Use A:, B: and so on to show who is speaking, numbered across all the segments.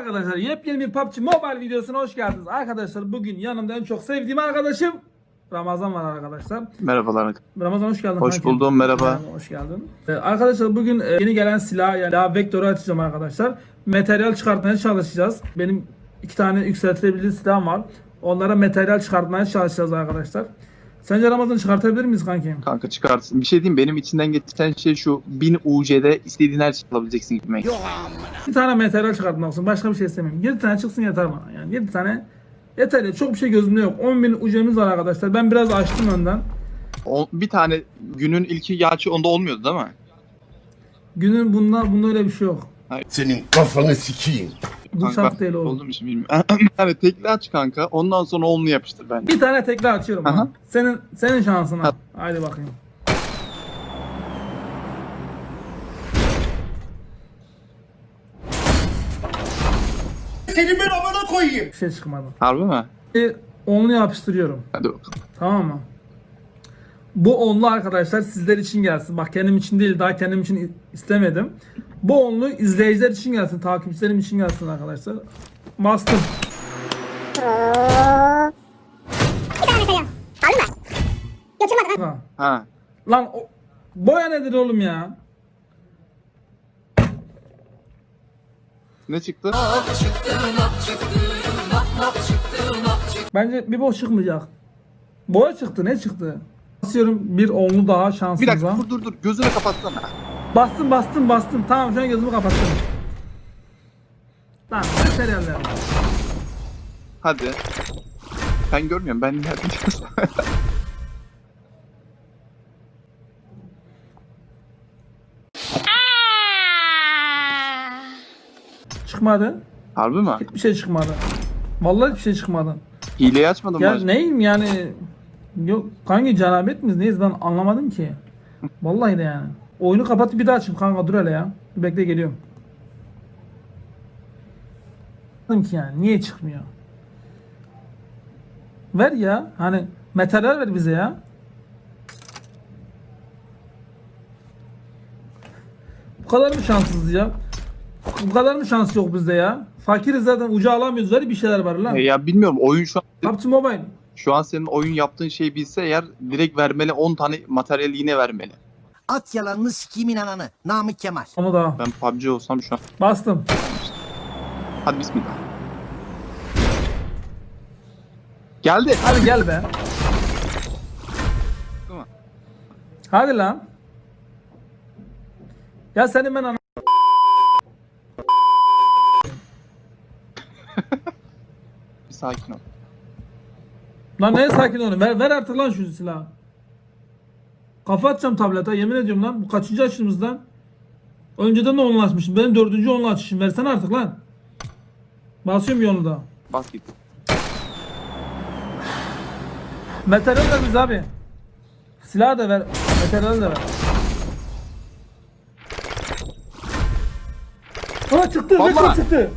A: arkadaşlar yepyeni bir PUBG Mobile videosuna hoş geldiniz. Arkadaşlar bugün yanımda en çok sevdiğim arkadaşım Ramazan var arkadaşlar.
B: Merhabalar.
A: Ramazan hoş geldin.
B: Hoş buldum, merhaba.
A: Merhaba, hoş geldin. Ee, arkadaşlar bugün e, yeni gelen silah yani silah vektörü açacağım arkadaşlar. Materyal çıkartmaya çalışacağız. Benim iki tane yükseltilebilir silahım var. Onlara materyal çıkartmaya çalışacağız arkadaşlar. Sence Ramazan çıkartabilir miyiz kanki?
B: Kanka çıkarsın. Bir şey diyeyim benim içinden geçen şey şu 1000 UC'de istediğin her şeyi alabileceksin gibi.
A: Bir tane materyal çıkartmak olsun. Başka bir şey istemiyorum. 7 tane çıksın yeter bana. Yani 7 tane yeter. ya. Çok bir şey gözümde yok. 10.000 ucumuz var arkadaşlar. Ben biraz açtım önden.
B: O, bir tane günün ilki gerçi onda olmuyordu değil mi?
A: Günün bunda bunda öyle bir şey yok.
C: Senin kafanı sikeyim.
A: Bu
B: Kanka,
A: şart değil oğlum.
B: Oldu mu şimdi bilmiyorum. yani tekli aç kanka. Ondan sonra onlu yapıştır bence.
A: Bir tane tekrar açıyorum.
B: Aha.
A: ha. Senin senin şansına.
B: Ha.
A: Haydi bakayım.
C: Senin ben amına koyayım.
A: Bir şey çıkmadı.
B: Harbi mi?
A: Bir onlu yapıştırıyorum.
B: Hadi bakalım.
A: Tamam mı? Bu onlu arkadaşlar sizler için gelsin. Bak kendim için değil daha kendim için istemedim. Bu onlu izleyiciler için gelsin. Takipçilerim için gelsin arkadaşlar. Bastım. Ha.
B: Ha.
A: Lan o, boya nedir oğlum ya?
B: Ne çıktı?
A: Bence bir boş çıkmayacak. Boya çıktı ne çıktı? Basıyorum bir onlu daha
B: Bir
A: şansımıza.
B: dakika dur dur dur. Gözünü kapatsana.
A: Bastım bastım bastım. Tamam şu an gözümü kapattım. Lan materyaller.
B: Hadi. Ben görmüyorum. Ben nerede
A: Çıkmadı.
B: Harbi mi?
A: Hiçbir şey çıkmadı. Vallahi hiçbir şey çıkmadı.
B: Hileyi açmadın mı?
A: Ya
B: acaba?
A: neyim yani? Yok kanka cenabet miyiz neyiz ben anlamadım ki. Vallahi de yani. Oyunu kapatıp bir daha açayım kanka dur hele ya. Bekle geliyorum. Anlamadım ki yani niye çıkmıyor? Ver ya hani materyal ver bize ya. Bu kadar mı şanssız ya? Bu kadar mı şans yok bizde ya? Fakiriz zaten ucu alamıyoruz. Öyle bir şeyler var lan.
B: E, Ya bilmiyorum. Oyun şu an
A: PUBG Mobile.
B: Şu an senin oyun yaptığın şeyi bilse eğer direkt vermeli 10 tane materyal yine vermeli.
D: At yalanını sikiyim inananı. Namık Kemal.
A: Onu da
B: Ben PUBG olsam şu an.
A: bastım.
B: Hadi bismillah. Geldi.
A: Hadi gel be.
B: Tamam.
A: Hadi lan. Ya senin ben ana...
B: Bir sakin ol.
A: Lan neye sakin olun? Ver, ver artık lan şu silahı. Kafa atacağım tablete yemin ediyorum lan. Bu kaçıncı açışımız lan? Önceden de onunla açmışım. Benim dördüncü onunla açışım. Versene artık lan. Basıyorum onu da.
B: Bas git.
A: Materyal ver bize abi. Silahı da ver. Materyal da ver. Aa çıktı.
B: Vallahi.
A: Rekor çıktı.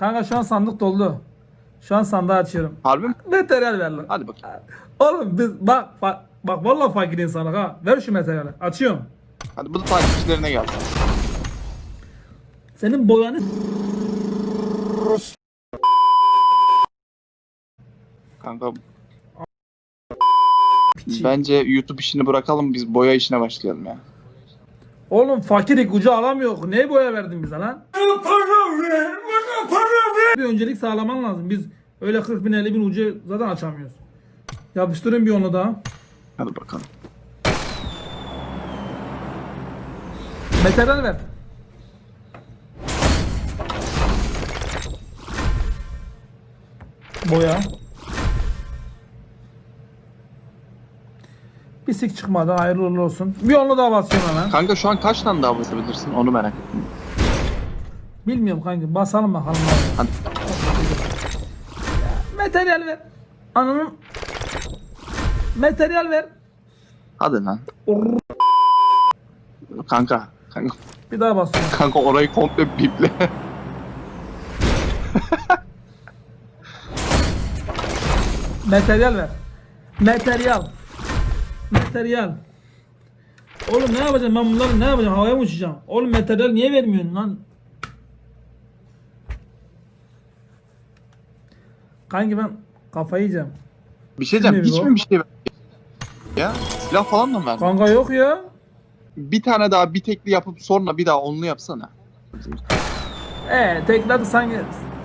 A: Kanka şu an sandık doldu. Şu an sandığı açıyorum.
B: Harbi mi?
A: Materyal ver lan.
B: Hadi bakayım.
A: Oğlum biz bak bak bak vallahi fakir insanlık ha. Ver şu materyali. Açıyorum.
B: Hadi bu da takipçilerine gelsin.
A: Senin boyanı
B: Kanka bence YouTube işini bırakalım biz boya işine başlayalım ya.
A: Oğlum fakirik ucu alamıyor. Neye boya verdin bize lan? para ver, bana para ver. Bir öncelik sağlaman lazım. Biz öyle 40 bin 50 bin ucu zaten açamıyoruz. Yapıştırın bir onu daha.
B: Hadi bakalım.
A: Materyal ver. Boya. Bir sik çıkmadı. Hayırlı uğurlu olsun. Bir onu daha basıyorum hemen.
B: Kanka şu an kaç tane daha basabilirsin onu merak ettim.
A: Bilmiyorum kanka. Basalım bakalım.
B: Hadi.
A: Materyal ver. Ananın materyal ver.
B: Hadi lan. Kanka. Kanka,
A: Bir daha basıyorum.
B: kanka orayı komple biple.
A: Materyal ver. Materyal. Materyal. Oğlum ne yapacağım ben bunları ne yapacağım? Havaya mı uçacağım? Oğlum materyal niye vermiyorsun lan? Kanki ben kafayı yiyeceğim.
B: Bir şey diyeceğim. Hiç mi bir şey ya? Silah falan da mı verdin?
A: Kanka yok ya.
B: Bir tane daha bir tekli yapıp sonra bir daha onlu yapsana.
A: Ee teklerde sanki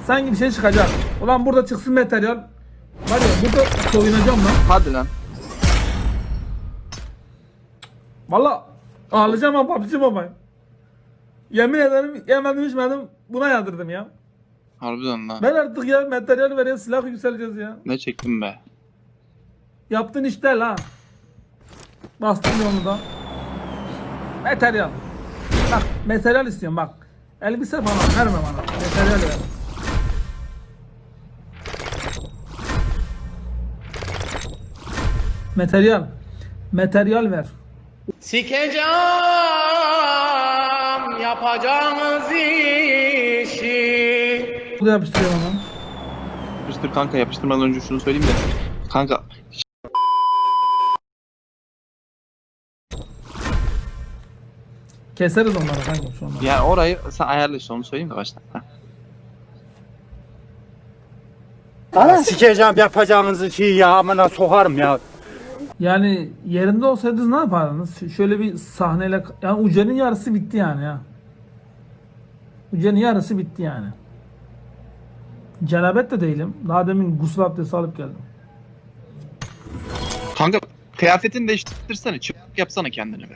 A: sanki bir şey çıkacak. Ulan burada çıksın materyal. Var ya burada soyunacağım lan.
B: Hadi lan.
A: Valla ağlayacağım ama PUBG Mobile. Yemin ederim yemedim içmedim buna yadırdım ya.
B: Harbiden lan.
A: Ben artık ya materyal veriyor silah yükseleceğiz ya.
B: Ne çektim be.
A: Yaptığın iş değil ha. Bastım onu da. Materyal. Bak materyal istiyorum bak. Elbise falan verme bana. Materyal ver. Materyal. Materyal ver.
E: Sikeceğim yapacağınız işi.
A: Bu da yapıştırıyorum onu.
B: Yapıştır kanka yapıştırmadan önce şunu söyleyeyim de. Kanka
A: Keseriz onları kanka sonra.
B: yani orayı sen ayarla işte onu söyleyeyim de baştan. Heh.
F: Sikeceğim yapacağınız şeyi ya amına sokarım ya.
A: Yani yerinde olsaydınız ne yapardınız? Şöyle bir sahneyle yani Uce'nin yarısı bitti yani ya. Uce'nin yarısı bitti yani. Cenabet de değilim. Daha demin gusül abdesti alıp geldim.
B: Kanka kıyafetini değiştirsene. Çıplak yapsana kendini be.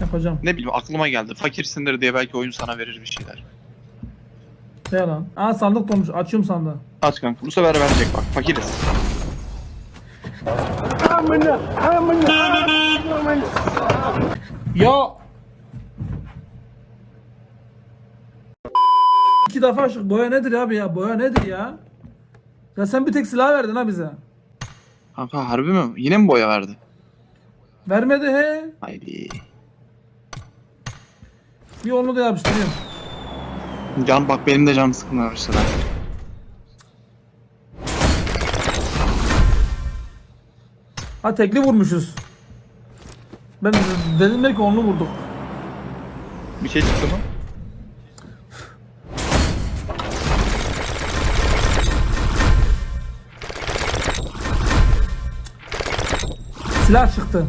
A: Yapacağım.
B: Ne bileyim aklıma geldi. Fakirsindir diye belki oyun sana verir bir şeyler.
A: Ne lan? Aa sandık dolmuş. Açıyorum sandığı.
B: Aç kanka. Bu sefer verecek bak. Fakiriz.
A: Ya! İki defa açtık. Boya nedir abi ya? Boya nedir ya? Ya sen bir tek silah verdin ha bize.
B: Kanka harbi mi? Yine mi boya verdi?
A: Vermedi he.
B: Haydi.
A: Bir onu da yapıştırıyorum.
B: Can bak benim de canım sıkılmaya başladı.
A: Ha tekli vurmuşuz. Ben dedim belki onlu vurduk.
B: Bir şey çıktı mı?
A: Silah çıktı.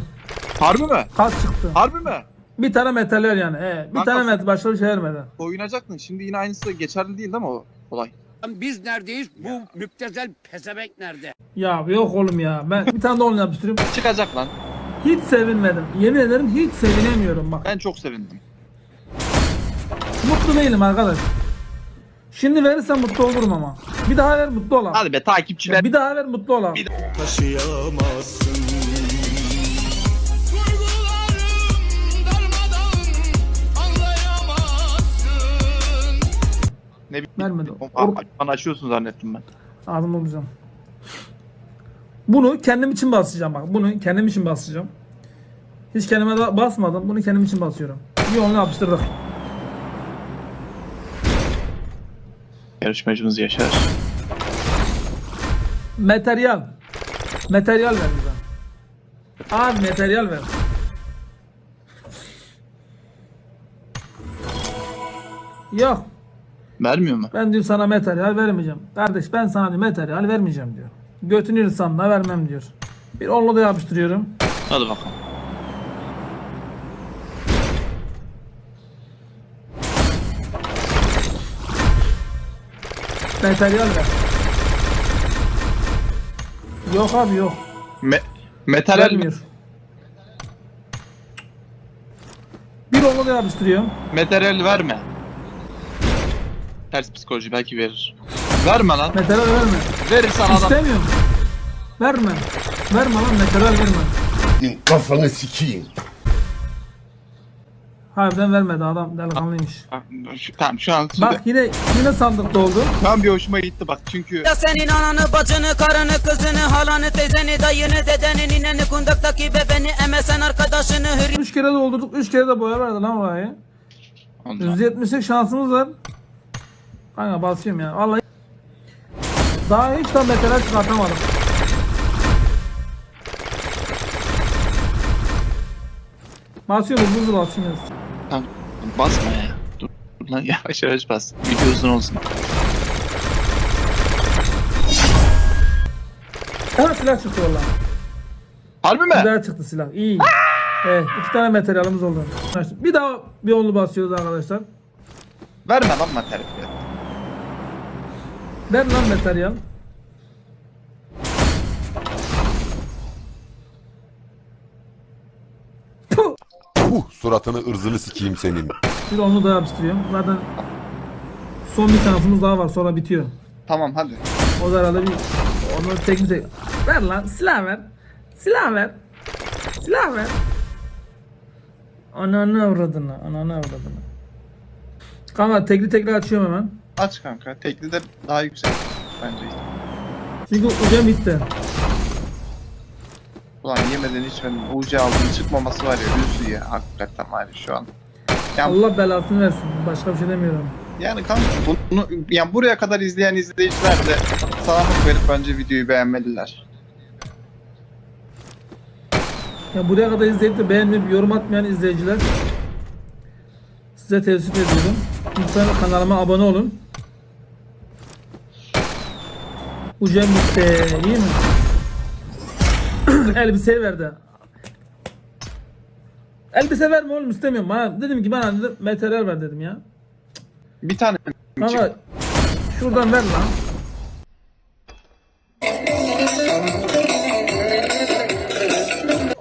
B: Harbi mi?
A: Kas çıktı.
B: Harbi mi?
A: Bir tane metal ver yani. He, bir
B: Kanka-
A: tane metal başka bir şey vermedi.
B: Oynayacaktın. Şimdi yine aynısı geçerli değil değil mi o olay?
F: Biz neredeyiz? Bu müptezel pezevenk nerede?
A: Ya yok oğlum ya. Ben bir tane de onu yapıştırayım.
B: Çıkacak lan.
A: Hiç sevinmedim. Yemin ederim hiç sevinemiyorum bak.
B: Ben çok sevindim.
A: Mutlu değilim arkadaş. Şimdi verirsen mutlu olurum ama. Bir daha ver mutlu olam.
B: Hadi be takipçiler.
A: Bir daha ver mutlu olam.
B: Bir Ne bileyim.
A: Vermedi. Or-
B: Bana açıyorsun zannettim ben.
A: Ağzımı bulacağım. Bunu kendim için basacağım bak. Bunu kendim için basacağım. Hiç kendime da basmadım. Bunu kendim için basıyorum. Bir onu yapıştırdık.
B: Yarışmacımız Yaşar.
A: Materyal. Materyal ver bize. Abi materyal ver. Yok.
B: Vermiyor mu?
A: Ben diyor sana materyal vermeyeceğim. Kardeş ben sana diyor materyal vermeyeceğim diyor. Götünü yırtsam da vermem diyor. Bir onlu da yapıştırıyorum.
B: Hadi bakalım.
A: Materyal ver. Yok abi yok.
B: Me Materyal
A: Vermiyor. Bir onlu da yapıştırıyorum.
B: Materyal verme. Ters psikoloji belki verir. Verme lan.
A: Materyal verme.
B: Verirsen adam.
A: İstemiyorum. Verme. Verme lan materyal verme.
C: Senin kafanı sikeyim.
A: Harbiden vermedi adam delikanlıymış.
B: Tamam şu an
A: Bak yine yine sandık doldu.
B: şu an bir hoşuma gitti bak çünkü
G: Ya senin ananı, bacını, karını, kızını, halanı, teyzeni, dayını, dedeni, nineni, kundaktaki bebeni, emesen arkadaşını, hür
A: 3 kere doldurduk. 3 kere de boya verdi lan orayı.
B: Ondan.
A: %70'lik şansımız var. Kanka basıyorum ya. Vallahi daha hiç tam materyal çıkartamadım. Basıyoruz hızlı basıyoruz.
B: Tamam. Basma ya. Dur, dur lan yavaş yavaş bas. Video uzun olsun.
A: Aha silah çıktı valla.
B: Harbi mi?
A: Güzel çıktı silah. İyi. Evet iki tane materyalimiz oldu. Bir daha bir onlu basıyoruz arkadaşlar.
B: Verme lan materyal.
A: Ver lan materyal. Puh!
C: Puh suratını ırzını sikeyim senin.
A: Bir onlu daha yapıştırıyorum. Zaten son bir şansımız daha var sonra bitiyor.
B: Tamam hadi.
A: O da herhalde bir onu teknik tek. Ver lan silah ver. Silah ver. Silah ver. Ananı avradını. Ananı avradını. Kanka tekli tekli açıyorum hemen.
B: Aç kanka. Tekli de daha yüksek bence.
A: Çünkü ucam bitti.
B: Ulan yemeden içmeden UC aldım çıkmaması var ya üzü ya hakikaten var ya şu an. Ya,
A: Allah belasını versin. Başka bir şey demiyorum.
B: yani kanka bunu yani buraya kadar izleyen izleyiciler de hak verip bence videoyu beğenmeliler.
A: Ya buraya kadar izleyip de beğenmeyip yorum atmayan izleyiciler size tavsiye ediyorum. Lütfen kanalıma abone olun. Ucem bitti. İyi mi? Elbise verdi. Elbise verme oğlum istemiyorum. Bana dedim ki bana dedim, materyal ver dedim ya.
B: Bir tane
A: Ama şuradan ver lan.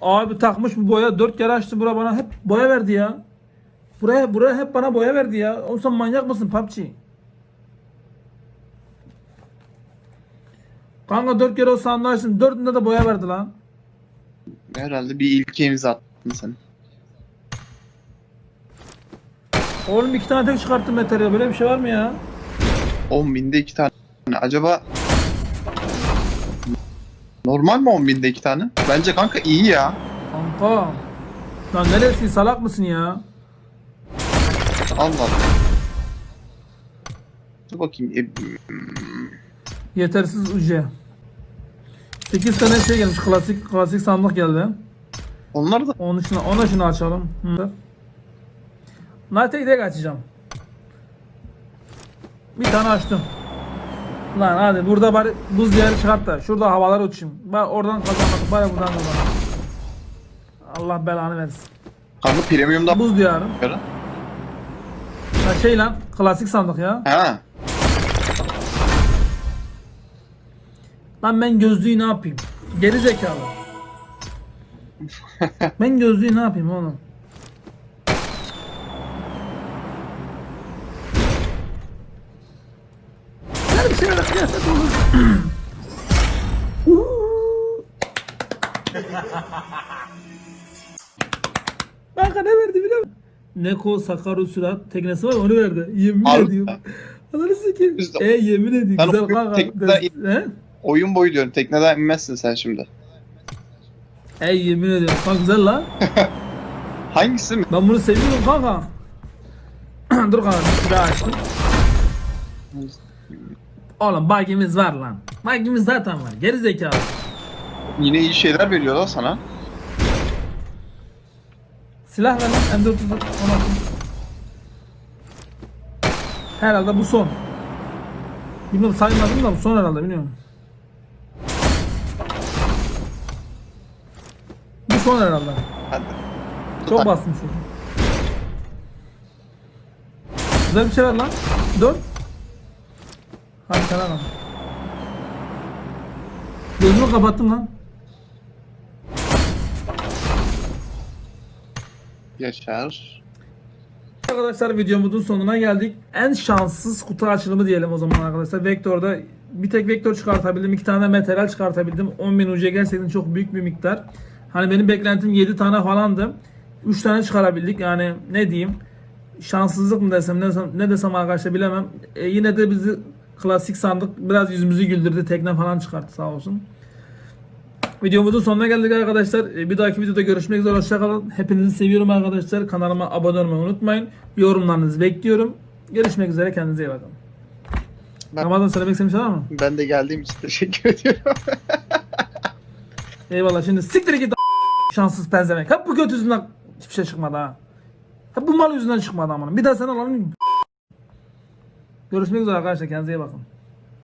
A: Abi takmış bu boya dört kere açtı bura bana hep boya verdi ya. Buraya buraya hep bana boya verdi ya. Oğlum sen manyak mısın PUBG? Kanka dört kere o sandığı açtım. Dördünde de boya verdi lan.
B: herhalde bir ilke imza attın sen.
A: Oğlum iki tane tek çıkarttım materyal. Böyle bir şey var mı ya?
B: 10 binde iki tane. Acaba normal mi 10 binde iki tane? Bence kanka iyi ya.
A: Kanka. Lan neresi salak mısın ya?
B: Allah Allah. Dur bakayım. E,
A: Yetersiz UC. 8 tane şey gelmiş. Klasik klasik sandık geldi.
B: onlar da
A: Onun için onun için açalım. Hı. Tek tek açacağım. Bir tane açtım. Lan hadi burada bari buz diyarı çıkart da şurada havalar uçayım. Bak oradan kazanmadık bari buradan kazanalım. Allah belanı versin.
B: kanka premiumda
A: Buz diyarı.
B: bakıyorum.
A: Ha şey lan klasik sandık ya.
B: Ha.
A: Lan ben gözlüğü ne yapayım? Geri zekalı. ben gözlüğü ne yapayım oğlum? Her bir şeyler kıyafet olur. Kanka ne verdi biliyor musun? Neko Sakaru Sürat teknesi var ya, onu verdi. Yemin
B: Abi-
A: ediyorum. Ananı sikeyim. E yemin ediyorum.
B: Ben
A: Güzel
B: o
A: kanka.
B: tekneden-
A: He?
B: Oyun boyu diyorum. Tekneden inmezsin sen şimdi.
A: Ey yemin ediyorum. Bak güzel lan.
B: Hangisi mi?
A: Ben bunu seviyorum kanka. Dur kanka bir daha açtım. Oğlum bagimiz var lan. Bagimiz zaten var. Geri zekalı.
B: Yine iyi şeyler veriyor da sana.
A: Silah ver lan M416. Herhalde bu son. Bilmiyorum saymadım da bu son herhalde bilmiyorum. Son herhalde.
B: Hadi.
A: Çok bastım şu. Güzel bir şey ver lan. Dön. Hadi sen lan. Gözümü kapattım lan.
B: Yaşar.
A: Arkadaşlar videomuzun sonuna geldik. En şanssız kutu açılımı diyelim o zaman arkadaşlar. Vektor'da bir tek vektör çıkartabildim. iki tane materyal çıkartabildim. 10.000 UC gerçekten çok büyük bir miktar. Hani benim beklentim 7 tane falandı. 3 tane çıkarabildik. Yani ne diyeyim? Şanssızlık mı desem ne desem, ne desem arkadaşlar bilemem. E, yine de bizi klasik sandık biraz yüzümüzü güldürdü. Tekne falan çıkarttı sağ olsun. Videomuzun sonuna geldik arkadaşlar. Ee, Bir dahaki videoda görüşmek üzere. Hoşçakalın. Hepinizi seviyorum arkadaşlar. Kanalıma abone olmayı unutmayın. Yorumlarınızı bekliyorum. Görüşmek üzere. Kendinize iyi bakın.
B: Ben-
A: Ramazan söylemek istediğin şey var mı?
B: Ben de geldiğim için teşekkür ediyorum.
A: Eyvallah. Şimdi siktir git şanssız penzemek. Hep bu götüzünden Hiçbir şey çıkmadı ha. Hep bu mal yüzünden çıkmadı amına. Bir daha sen alalım. Görüşmek üzere arkadaşlar. Kendinize iyi bakın.